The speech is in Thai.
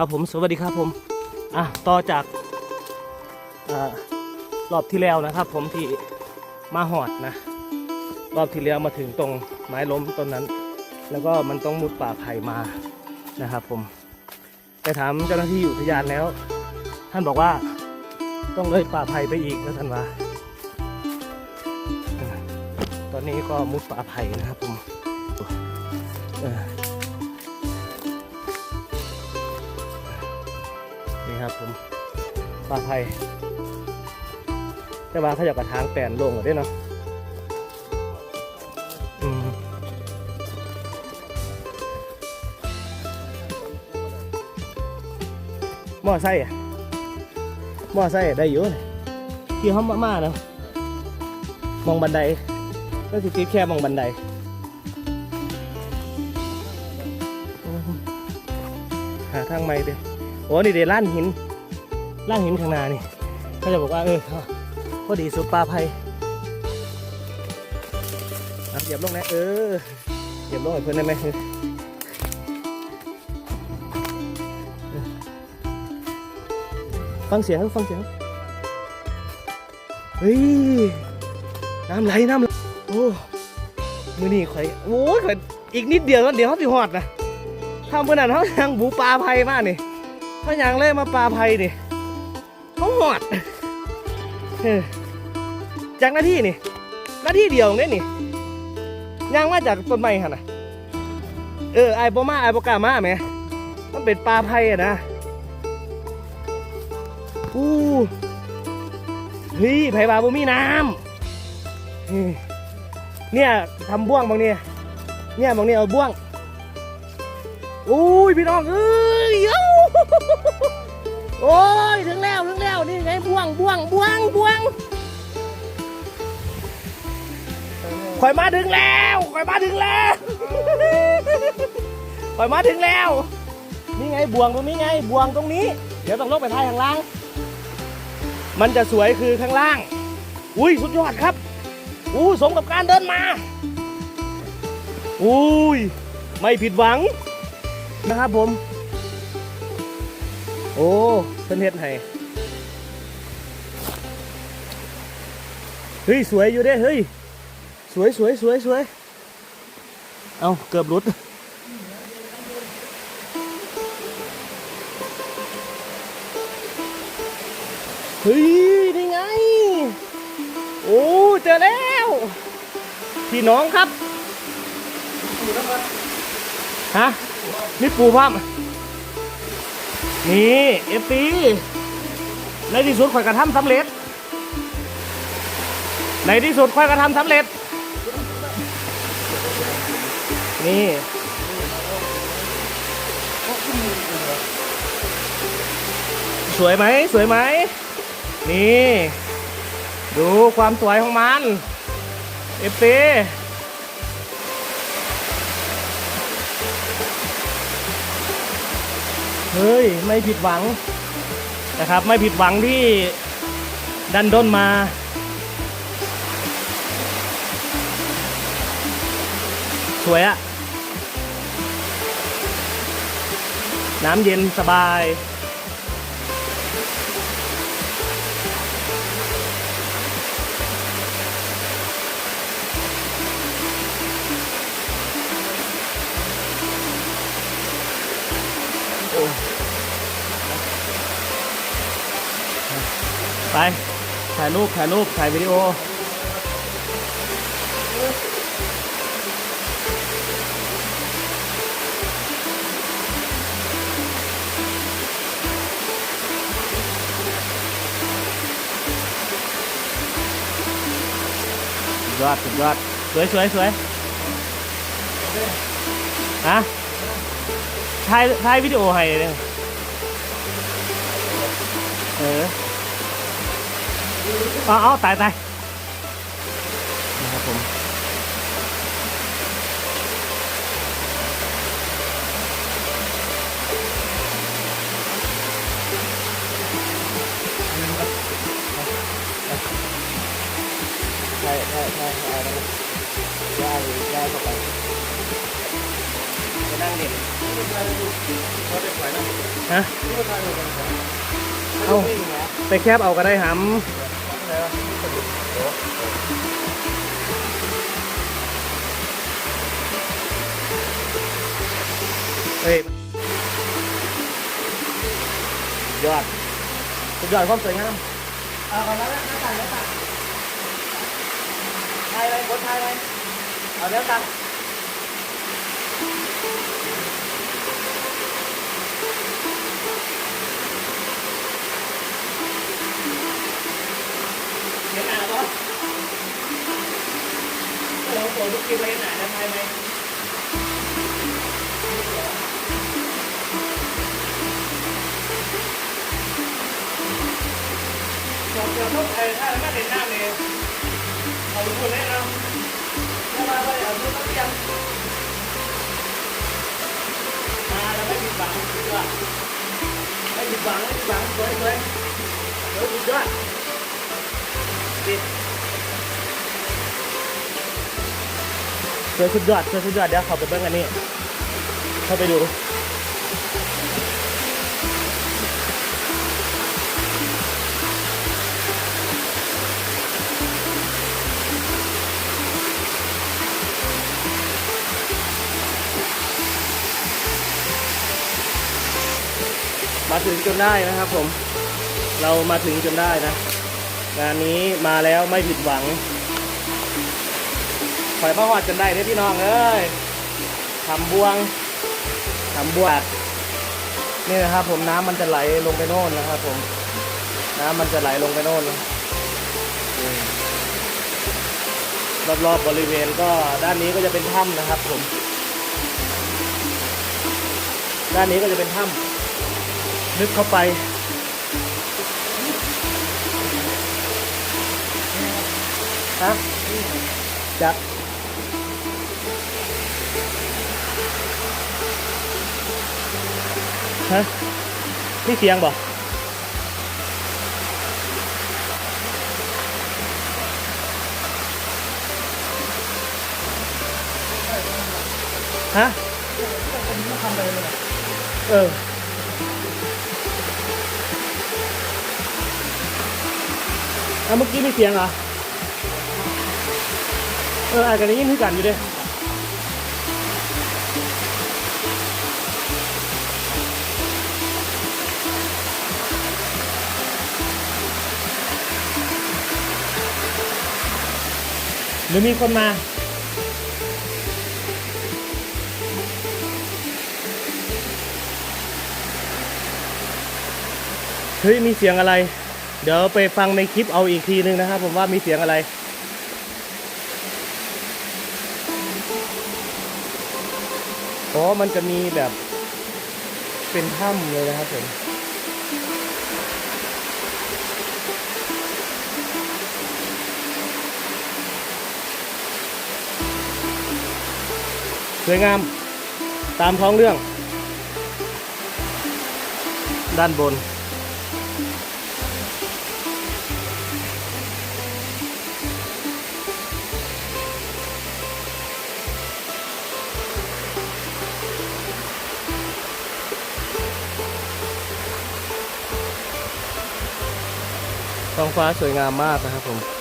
ครับผมสวัสดีครับผมอะต่อจากอรอบที่แล้วนะครับ ผมที่มาหอดนะ รอบที่แล้วมาถึงตรงไม้ล้มต้นนั้น แล้วก็มันต้องมุดป่าไผ่มานะครับ ผมไปถามเจ้าหน้าที่อุทยานแล้ว ท่านบอกว่าต้องเลยป่าไผ่ไปอีกนะท่านว่าอ่าตอนนี้ก็มุดป่าไผ่นะครับผม นี่ครับผมปลาไทยแต่ว่าเขาอยากกระทางแปนลงหมดด้วยเนาะอืมมอไซค์อะมอไซค์ได้อยู่นี่ที่เขามามาเนาะมองบันไดก็คือแค่มองบันไดหาทางใหม่เด้ โอ้นี่เดี๋ยวล้านหินล้านหินข้างหน้านี่เขาจะบอกว่าเออพอดีสุดปลาไผ่เหยียบลงนะเออเหยียบลงให้เพื่อนได้ไหมฟังเสียงครับฟังเสียงเฮ้ยน้ำไหลน้ำไหลโอ้มือนี่ข่อยโอ้ยข่อยอีกนิดเดียวแล้วเดี๋ยวเขาสิหอดนะทำเพื่อนนั้นเขาทางบูปลาไผ่มากนี่ เขาอย่างเลยมาปลาไผ่ดิเขาหอดจากหน้าที่นี่ หน้าที่เดียวเนี่ยนี่ย่างมาจากต้นไม้ค่ะนะเออไอ้บมาไอ้บกามาไหมมันเป็นปลาไผ่อะนะอู้เฮ้ยไผ่ปลาบ่มีน้ำเนี่ยทำบ่วงบางเนี่ยเนี่ยบางเนี่ยเอาบ่วงอุ้ยพี่น้องเอ้ยเอ้า โอ้ยถึงแล้วถึงแล้วนี่ไงบ่วงบ่วงบ่วงบ่วงข่อยมาถึงแล้วข่อยมาถึงแล้วข่อยมาถึงแล้ว นี่ไงบ่วงตรงนี้ไงบ่วงตรงนี้ เดี๋ยวต้องลงไปท้ายข้างล่าง มันจะสวยคือข้างล่าง อุ้ยสุดยอดครับอู้สมกับการเดินมาอุ้ยไม่ผิดหวังนะครับผม โอ้เพิ่นเฮ็ดให้เฮ้ย สวยอยู่เด้เฮ้ย สวยสวยสวยสวยเอาเกือบหลุดเฮ้ยนี่ไง โอ้ เจอแล้ว พี่น้องครับ ฮะ นี่ปูพัม นี่เอฟปีในที่สุดข่อยกระทำสำเร็จ ในที่สุดข่อยกระทำสำเร็จ นี่สวยไหมสวยไหมนี่ ดูความสวยของมัน เอฟปี เฮ้ย ไม่ผิดหวังนะครับ ไม่ผิดหวังที่ดันด้นมา สวยอะน้ำเย็นสบาย ไปถ่ายรูปถ่ายรูปถ่ายวิดีโอยอดสุดยอดสวยสวยสวยฮะถ่ายถ่ายวิดีโอให้เลยเออ อาเอาตายตายนะครับผมใช่ใช่ใช่เอาได้ได้ได้เข้าไปไปนั่งนี่เขาจะปล่อยนะฮะที่คนไทยเหมือนกันครับเอาไม่วิ่งนะไปแคบเอาก็ได้หอ เฮ้ยยอดสุดยอดความสวยงามเอาเอาแล้วนะหน้าต่างหน้าต่างทายเลยกดทายเลยเอาแล้วตัง โอ้โหทุกทีเลยหนาจะทายไหมเดี๋ยวเดี๋ยวต้องไอ้ถ้าไม่เห็นหน้าเล สุดยอดดวดหวังสวยสุดยอดสวยสุดยอดสวยสุดยอดเดี๋ยวเขาไปเบิ้งอันนี้ เข้าไปดูมาถึงจนได้นะครับผม เรามาถึงจนได้นะ งานนี้มาแล้วไม่ผิดหวัง ข่อยมาหอดจนได้เด้พี่น้องเอ้ยทำบวงทำบวกนี่นะครับ ผมน้ำมันจะไหลลงไปโน่นนะครับ ผม น้ำมันจะไหลลงไปโน่นรอบๆบริเวณก็ด้านนี้ก็จะเป็นถ้ำนะครับ ผม ด้านนี้ก็จะเป็นถ้ำลึกเข้าไปฮะจับ ฮะนี่เสียงบ่ฮะเออเมื่อกี้มีเสียงเหรอ เอออาจจะได้ยินที่กันอยู่ด้ หรือมีคนมา เฮ้ย มีเสียงอะไร เดี๋ยวไปฟังในคลิปเอาอีกทีนึงนะครับผมว่ามีเสียงอะไรอ๋อมันจะมีแบบเป็นถ้ำเลยนะครับผม วยงาม ตามท้องเรื่อง ด้านบน ท้องฟ้าสวยงามมากนะครับผม